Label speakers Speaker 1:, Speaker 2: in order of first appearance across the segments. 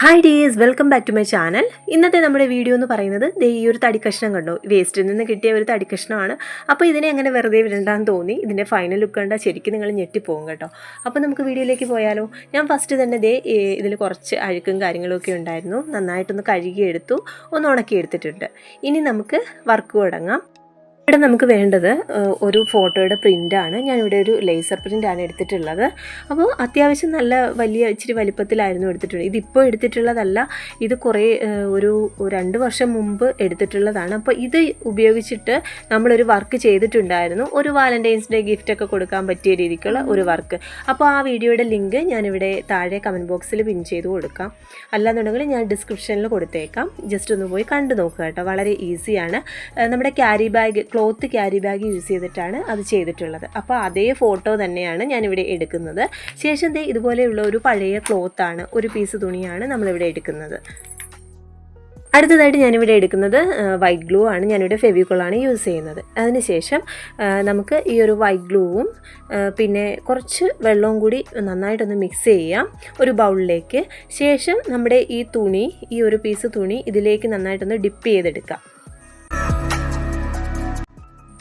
Speaker 1: Hi dears welcome back to my channel ഇന്നത്തെ നമ്മുടെ video എന്ന് പറയുന്നത് ദേ ഈ ഒരു തടി കഷ്ണം കണ്ടോ? വേസ്റ്റിൽ നിന്ന് കിട്ടിയ ഒരു തടി കഷ്ണമാണ് അപ്പോൾ ഇതിനെ അങ്ങനെ വെറുതെ വിടണ്ടാന്ന് തോന്നി. ഇതിന്റെ ഫൈനൽ ലുക്ക് കണ്ടാൽ ശരിക്കും നിങ്ങൾ ഞെട്ടിപ്പോകും കേട്ടോ. അപ്പോൾ നമുക്ക് വീഡിയോയിലേക്ക് പോയാലോ. ഞാൻ ഫസ്റ്റ് തന്നെ ദേ ഇതിൽ കുറച്ച് അഴുക്കും കാര്യങ്ങളൊക്കെ ഉണ്ടായിരുന്നു. നന്നായിട്ടൊന്ന് കഴുകിയെടുത്തു. ഒന്ന് ഉണക്കിയെടുത്തിട്ടുണ്ട്. ഇനി നമുക്ക് വർക്ക് തുടങ്ങാം ഇവിടെ നമുക്ക് വേണ്ടത് ഒരു ഫോട്ടോയുടെ പ്രിന്റാണ് ഞാനിവിടെ ഒരു ലേസർ പ്രിന്റാണ് എടുത്തിട്ടുള്ളത്. അപ്പോൾ അത്യാവശ്യം നല്ല വലിയ ഇച്ചിരി വലിപ്പത്തിലായിരുന്നു എടുത്തിട്ടുള്ളത്. ഇതിപ്പോൾ എടുത്തിട്ടുള്ളതല്ല ഇത് കുറേ ഒരു രണ്ട് വർഷം മുമ്പ് എടുത്തിട്ടുള്ളതാണ്. അപ്പോൾ ഇത് ഉപയോഗിച്ചിട്ട് നമ്മളൊരു വർക്ക് ചെയ്തിട്ടുണ്ടായിരുന്നു. ഒരു വാലന്റൈൻസ് ഡേ ഗിഫ്റ്റൊക്കെ കൊടുക്കാൻ പറ്റിയ രീതിക്കുള്ള ഒരു വർക്ക്. അപ്പോൾ ആ വീഡിയോയുടെ ലിങ്ക് ഞാനിവിടെ താഴെ കമന്റ് ബോക്സിൽ പിൻ ചെയ്ത് കൊടുക്കാം. അല്ലാന്നുണ്ടെങ്കിൽ ഞാൻ ഡിസ്ക്രിപ്ഷനിൽ കൊടുത്തേക്കാം. ജസ്റ്റ് ഒന്ന് പോയി കണ്ടു നോക്കുക കേട്ടോ. വളരെ ഈസിയാണ് നമ്മുടെ carry bag cloth carry bag use ചെയ്തിട്ടാണ് അത് ചെയ്തിട്ടുള്ളത്. അപ്പോൾ അതേ ഫോട്ടോ തന്നെയാണ് ഞാനിവിടെ എടുക്കുന്നത്. ശേഷം ദേ ഇതുപോലെയുള്ള ഒരു പഴയ ക്ലോത്താണ് ഒരു പീസ് തുണിയാണ് നമ്മളിവിടെ എടുക്കുന്നത്. അടുത്തതായിട്ട് ഞാനിവിടെ എടുക്കുന്നത് വൈറ്റ് ഗ്ലൂ ആണ്. ഞാനിവിടെ ഫെവിക്കോളാണ് യൂസ് ചെയ്യുന്നത്. അതിനുശേഷം നമുക്ക് ഈ ഒരു വൈറ്റ് ഗ്ലൂവും പിന്നെ കുറച്ച് വെള്ളവും കൂടി നന്നായിട്ടൊന്ന് മിക്സ് ചെയ്യാം. ഒരു ബൗളിലേക്ക്. ശേഷം നമ്മുടെ ഈ തുണി ഈ ഒരു പീസ് തുണി ഇതിലേക്ക് നന്നായിട്ടൊന്ന് ഡിപ്പ് ചെയ്തെടുക്കാം.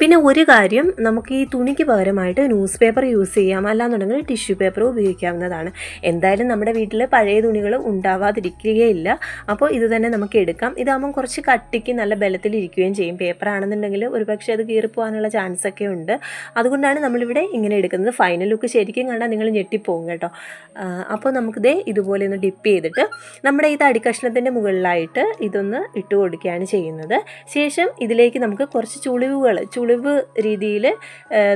Speaker 1: പിന്നെ ഒരു കാര്യം നമുക്ക് ഈ തുണിക്ക് പകരമായിട്ട് ന്യൂസ് പേപ്പർ യൂസ് ചെയ്യാം. അല്ലാന്നുണ്ടെങ്കിൽ ടിഷ്യൂ പേപ്പർ ഉപയോഗിക്കാവുന്നതാണ്. എന്തായാലും നമ്മുടെ വീട്ടിൽ പഴയ തുണികൾ ഉണ്ടാവാതിരിക്കുകയില്ല. അപ്പോൾ ഇത് തന്നെ നമുക്ക് എടുക്കാം. ഇതാകുമ്പോൾ കുറച്ച് കട്ടിക്ക് നല്ല ബലത്തിൽ ഇരിക്കുകയും ചെയ്യും. പേപ്പർ ആണെന്നുണ്ടെങ്കിൽ ഒരു പക്ഷേ അത് കീറിപ്പോകാനുള്ള ചാൻസ് ഒക്കെ ഉണ്ട്. അതുകൊണ്ടാണ് നമ്മളിവിടെ ഇങ്ങനെ എടുക്കുന്നത്. ഫൈനൽ ലുക്ക് ശരിക്കും കണ്ടാൽ നിങ്ങൾ ഞെട്ടിപ്പോകും കേട്ടോ. അപ്പോൾ നമുക്ക് ദേ ഇതുപോലെ ഒന്ന് ഡിപ്പ് ചെയ്തിട്ട് നമ്മുടെ ഈ തടി കഷ്ണത്തിന്റെ മുകളിലായിട്ട് ഇതൊന്ന് ഇട്ട് കൊടുക്കുകയാണ് ചെയ്യുന്നത്. ശേഷം ഇതിലേക്ക് നമുക്ക് കുറച്ച് ചുളിവുകൾ ചുളിവ് രീതിയിൽ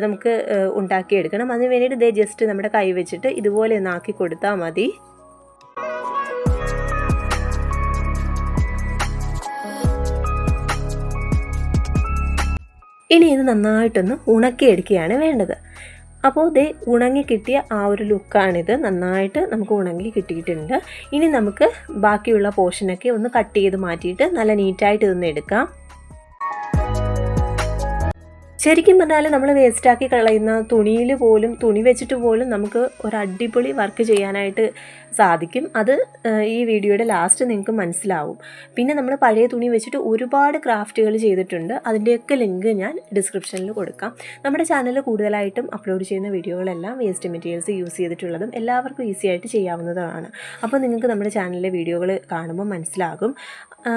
Speaker 1: നമുക്ക് ഉണ്ടാക്കിയെടുക്കണം. അതിന് വേണ്ടിയിട്ട് ഇതേ ജസ്റ്റ് നമ്മുടെ കൈ വെച്ചിട്ട് ഇതുപോലെ ഒന്ന് ആക്കി കൊടുത്താൽ മതി. ഇനി ഇത് നന്നായിട്ടൊന്ന് ഉണക്കിയെടുക്കുകയാണ് വേണ്ടത്. അപ്പോൾ ദേ ഉണങ്ങി കിട്ടിയ ആ ഒരു ലുക്കാണിത് നന്നായിട്ട് നമുക്ക് ഉണങ്ങി കിട്ടിയിട്ടുണ്ട്. ഇനി നമുക്ക് ബാക്കിയുള്ള പോർഷനൊക്കെ ഒന്ന് കട്ട് ചെയ്ത് മാറ്റിയിട്ട് നല്ല നീറ്റായിട്ട് ഇതൊന്ന് എടുക്കാം. ശരിക്കും പറഞ്ഞാൽ നമ്മൾ വേസ്റ്റാക്കി കളയുന്ന തുണിയിൽ പോലും തുണി വെച്ചിട്ട് പോലും നമുക്ക് ഒരു അടിപൊളി വർക്ക് ചെയ്യാനായിട്ട് സാധിക്കും. അത് ഈ വീഡിയോയുടെ ലാസ്റ്റ് നിങ്ങൾക്ക് മനസ്സിലാവും. പിന്നെ നമ്മൾ പഴയ തുണി വെച്ചിട്ട് ഒരുപാട് ക്രാഫ്റ്റുകൾ ചെയ്തിട്ടുണ്ട്. അതിന്റെയൊക്കെ ലിങ്ക് ഞാൻ ഡിസ്ക്രിപ്ഷനിൽ കൊടുക്കാം. നമ്മുടെ ചാനലിൽ കൂടുതലായിട്ടും അപ്ലോഡ് ചെയ്യുന്ന വീഡിയോകളെല്ലാം വേസ്റ്റ് മെറ്റീരിയൽസ് യൂസ് ചെയ്തിട്ടുള്ളതും എല്ലാവർക്കും ഈസി ആയിട്ട് ചെയ്യാവുന്നതാണ് അപ്പോൾ നിങ്ങൾക്ക് നമ്മുടെ ചാനലിലെ വീഡിയോകൾ കാണുമ്പോൾ മനസ്സിലാകും.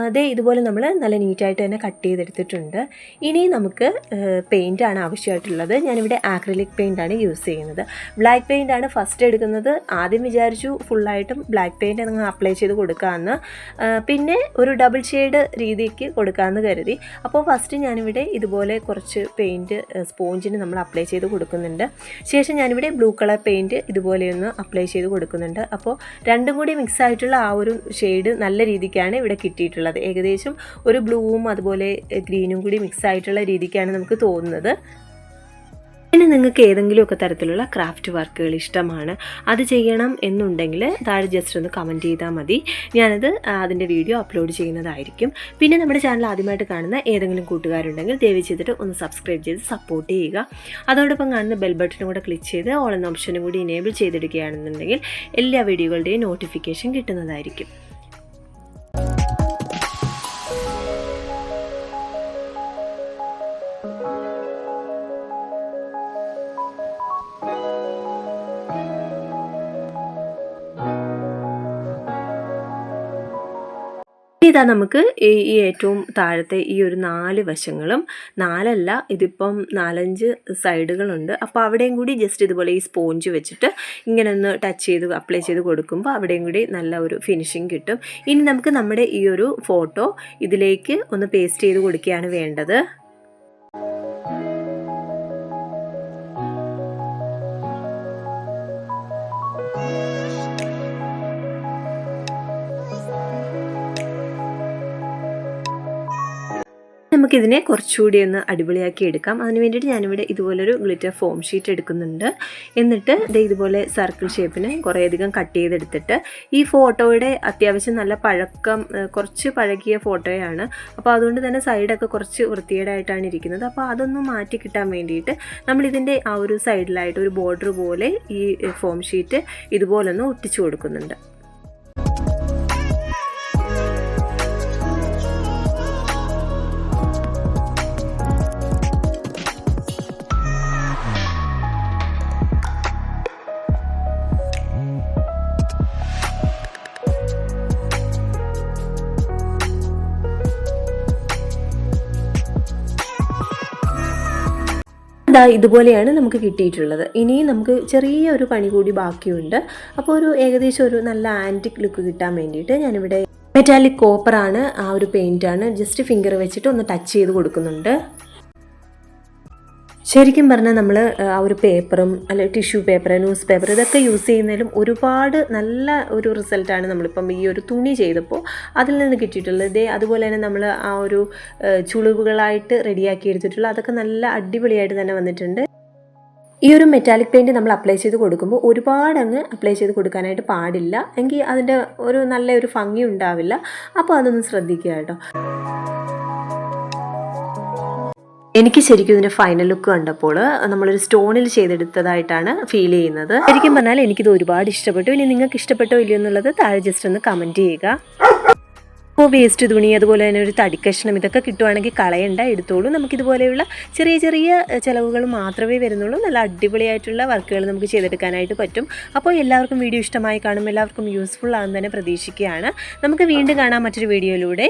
Speaker 1: അതേ ഇതുപോലെ നമ്മൾ നല്ല നീറ്റായിട്ട് തന്നെ കട്ട് ചെയ്തെടുത്തിട്ടുണ്ട്. ഇനി നമുക്ക് പെയിന്റ് ആണ് ആവശ്യമായിട്ടുള്ളത്. ഞാനിവിടെ ആക്രിലിക് പെയിന്റ് ആണ് യൂസ് ചെയ്യുന്നത്. ബ്ലാക്ക് ആണ് ഫസ്റ്റ് എടുക്കുന്നത്. ആദ്യം വിചാരിച്ചു ഫുള്ളായിട്ടും ബ്ലാക്ക് പെയിന്റ് നിങ്ങൾ അപ്ലൈ ചെയ്ത് കൊടുക്കാമെന്ന് പിന്നെ ഒരു ഡബിൾ ഷെയ്ഡ് രീതിക്ക് കൊടുക്കാമെന്ന് കരുതി. അപ്പോൾ ഫസ്റ്റ് ഞാനിവിടെ ഇതുപോലെ കുറച്ച് പെയിന്റ് സ്പോഞ്ചിന് നമ്മൾ അപ്ലൈ ചെയ്ത് കൊടുക്കുന്നുണ്ട്. ശേഷം ഞാനിവിടെ ബ്ലൂ കളർ പെയിന്റ് ഇതുപോലെയൊന്ന് അപ്ലൈ ചെയ്ത് കൊടുക്കുന്നുണ്ട്. അപ്പോൾ രണ്ടും കൂടി മിക്സ് ആയിട്ടുള്ള ആ ഒരു ഷെയ്ഡ് നല്ല രീതിക്കാണ് ഇവിടെ കിട്ടിയിട്ടുള്ളത്. ഏകദേശം ഒരു ബ്ലൂവും അതുപോലെ ഗ്രീനും കൂടി മിക്സ് ആയിട്ടുള്ള രീതിക്കാണ് നമുക്ക് തോന്നുന്നത്. പിന്നെ നിങ്ങൾക്ക് ഏതെങ്കിലുമൊക്കെ തരത്തിലുള്ള ക്രാഫ്റ്റ് വർക്കുകൾ ഇഷ്ടമാണ് അത് ചെയ്യണം എന്നുണ്ടെങ്കിൽ താഴെ ജസ്റ്റ് ഒന്ന് കമന്റ് ചെയ്താൽ മതി. ഞാനത് അതിന്റെ വീഡിയോ അപ്ലോഡ് ചെയ്യുന്നതായിരിക്കും. പിന്നെ നമ്മുടെ ചാനൽ ആദ്യമായിട്ട് കാണുന്ന ഏതെങ്കിലും കൂട്ടുകാരുണ്ടെങ്കിൽ ദയവ് ചെയ്തിട്ട് ഒന്ന് സബ്സ്ക്രൈബ് ചെയ്ത് സപ്പോർട്ട് ചെയ്യുക. അതോടൊപ്പം കാണുന്ന ബെൽ ബട്ടണും കൂടെ ക്ലിക്ക് ചെയ്ത് ഓൾ എന്ന ഓപ്ഷനും കൂടി എനേബിൾ ചെയ്തിടുകയാണെന്നുണ്ടെങ്കിൽ എല്ലാ വീഡിയോകളുടെയും നോട്ടിഫിക്കേഷൻ കിട്ടുന്നതായിരിക്കും. ഇതാ നമുക്ക് ഈ ഈ ഏറ്റവും താഴത്തെ ഈ ഒരു നാല് വശങ്ങളും നാലല്ല ഇതിപ്പം നാലഞ്ച് സൈഡുകളുണ്ട്. അപ്പോൾ അവിടെയും കൂടി ജസ്റ്റ് ഇതുപോലെ ഈ സ്പോഞ്ച് വെച്ചിട്ട് ഇങ്ങനെ ഒന്ന് ടച്ച് ചെയ്ത് അപ്ലൈ ചെയ്ത് കൊടുക്കുമ്പോൾ അവിടെയും കൂടി നല്ല ഒരു ഫിനിഷിങ് കിട്ടും. ഇനി നമുക്ക് നമ്മുടെ ഈ ഒരു ഫോട്ടോ ഇതിലേക്ക് ഒന്ന് പേസ്റ്റ് ചെയ്ത് കൊടുക്കുകയാണ് വേണ്ടത്. നമുക്കിതിനെ കുറച്ചുകൂടി ഒന്ന് അടിപൊളിയാക്കി എടുക്കാം. അതിന് വേണ്ടിയിട്ട് ഞാനിവിടെ ഇതുപോലൊരു ഗ്ലിറ്റർ ഫോം ഷീറ്റ് എടുക്കുന്നുണ്ട്. എന്നിട്ട് ദേ ഇതുപോലെ സർക്കിൾ ഷേപ്പിന് കുറേയധികം കട്ട് ചെയ്തെടുത്തിട്ട് ഈ ഫോട്ടോയുടെ അത്യാവശ്യം നല്ല പഴക്കം കുറച്ച് പഴകിയ ഫോട്ടോയാണ്. അപ്പോൾ അതുകൊണ്ട് തന്നെ സൈഡൊക്കെ കുറച്ച് വൃത്തികേടായിട്ടാണ് ഇരിക്കുന്നത്. അപ്പോൾ അതൊന്ന് മാറ്റി കിട്ടാൻ വേണ്ടിയിട്ട് നമ്മളിതിന്റെ ആ ഒരു സൈഡിലായിട്ട് ഒരു ബോർഡർ പോലെ ഈ ഫോം ഷീറ്റ് ഇതുപോലൊന്ന് ഒട്ടിച്ചു കൊടുക്കുന്നുണ്ട്. ദാ ഇതുപോലെയാണ് നമുക്ക് കിട്ടിയിട്ടുള്ളത്. ഇനിയും നമുക്ക് ചെറിയ ഒരു പണി കൂടി ബാക്കിയുണ്ട്. അപ്പോൾ ഒരു ഏകദേശം ഒരു നല്ല ആന്റിക് ലുക്ക് കിട്ടാൻ വേണ്ടിയിട്ട് ഞാനിവിടെ മെറ്റാലിക് കോപ്പറാണ് ആ ഒരു പെയിന്റാണ് ജസ്റ്റ് ഫിംഗർ വെച്ചിട്ട് ഒന്ന് ടച്ച് ചെയ്ത് കൊടുക്കുന്നുണ്ട്. ശരിക്കും പറഞ്ഞാൽ നമ്മൾ ആ ഒരു പേപ്പറും അല്ലെ ടിഷ്യൂ പേപ്പർ ന്യൂസ് പേപ്പർ ഇതൊക്കെ യൂസ് ചെയ്യുന്നതിലും ഒരുപാട് നല്ല ഒരു റിസൾട്ടാണ് നമ്മളിപ്പം ഈ ഒരു തുണി ചെയ്തപ്പോൾ അതിൽ നിന്ന് കിട്ടിയിട്ടുള്ളത്. ഇതേ അതുപോലെ തന്നെ നമ്മൾ ആ ഒരു ചുളിവുകളായിട്ട് റെഡിയാക്കി എടുത്തിട്ടുള്ള അതൊക്കെ നല്ല അടിപൊളിയായിട്ട് തന്നെ വന്നിട്ടുണ്ട്. ഈ ഒരു മെറ്റാലിക് പെയിന്റ് നമ്മൾ അപ്ലൈ ചെയ്ത് കൊടുക്കുമ്പോൾ ഒരുപാട് അങ്ങ് അപ്ലൈ ചെയ്ത് കൊടുക്കാനായിട്ട് പാടില്ല. എങ്കിൽ അതിന്റെ ഒരു നല്ല ഒരു ഭംഗി ഉണ്ടാവില്ല. അപ്പോൾ അതൊന്ന് ശ്രദ്ധിക്കുക കേട്ടോ. എനിക്ക് ശരിക്കും ഇതിന്റെ ഫൈനൽ ലുക്ക് കണ്ടപ്പോൾ നമ്മളൊരു സ്റ്റോണിൽ ചെയ്തെടുത്തതായിട്ടാണ് ഫീൽ ചെയ്യുന്നത്. ശരിക്കും പറഞ്ഞാൽ എനിക്കിത് ഒരുപാട് ഇഷ്ടപ്പെട്ടു. ഇനി നിങ്ങൾക്ക് ഇഷ്ടപ്പെട്ടോ ഇല്ലയോ എന്നുള്ളത് താഴെ ജസ്റ്റ് ഒന്ന് കമന്റ് ചെയ്യുക. ഇപ്പോൾ വേസ്റ്റ് തുണി അതുപോലെ തന്നെ ഒരു തടിക്കഷ്ണം ഇതൊക്കെ കിട്ടുവാണെങ്കിൽ കളയണ്ട എടുത്തോളൂ. നമുക്കിതുപോലെയുള്ള ചെറിയ ചെറിയ ചിലവുകൾ മാത്രമേ വരുന്നുള്ളൂ. നല്ല അടിപൊളിയായിട്ടുള്ള വർക്കുകൾ നമുക്ക് ചെയ്തെടുക്കാനായിട്ട് പറ്റും. അപ്പോൾ എല്ലാവർക്കും വീഡിയോ ഇഷ്ടമായി കാണും. എല്ലാവർക്കും യൂസ്ഫുൾ ആണെന്ന് തന്നെ പ്രതീക്ഷിക്കുകയാണ്. നമുക്ക് വീണ്ടും കാണാം മറ്റൊരു വീഡിയോയിലൂടെ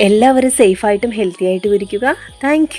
Speaker 1: എല്ലാവരും സേഫായിട്ടും ഹെൽത്തി ആയിട്ടും ഇരിക്കുക. താങ്ക്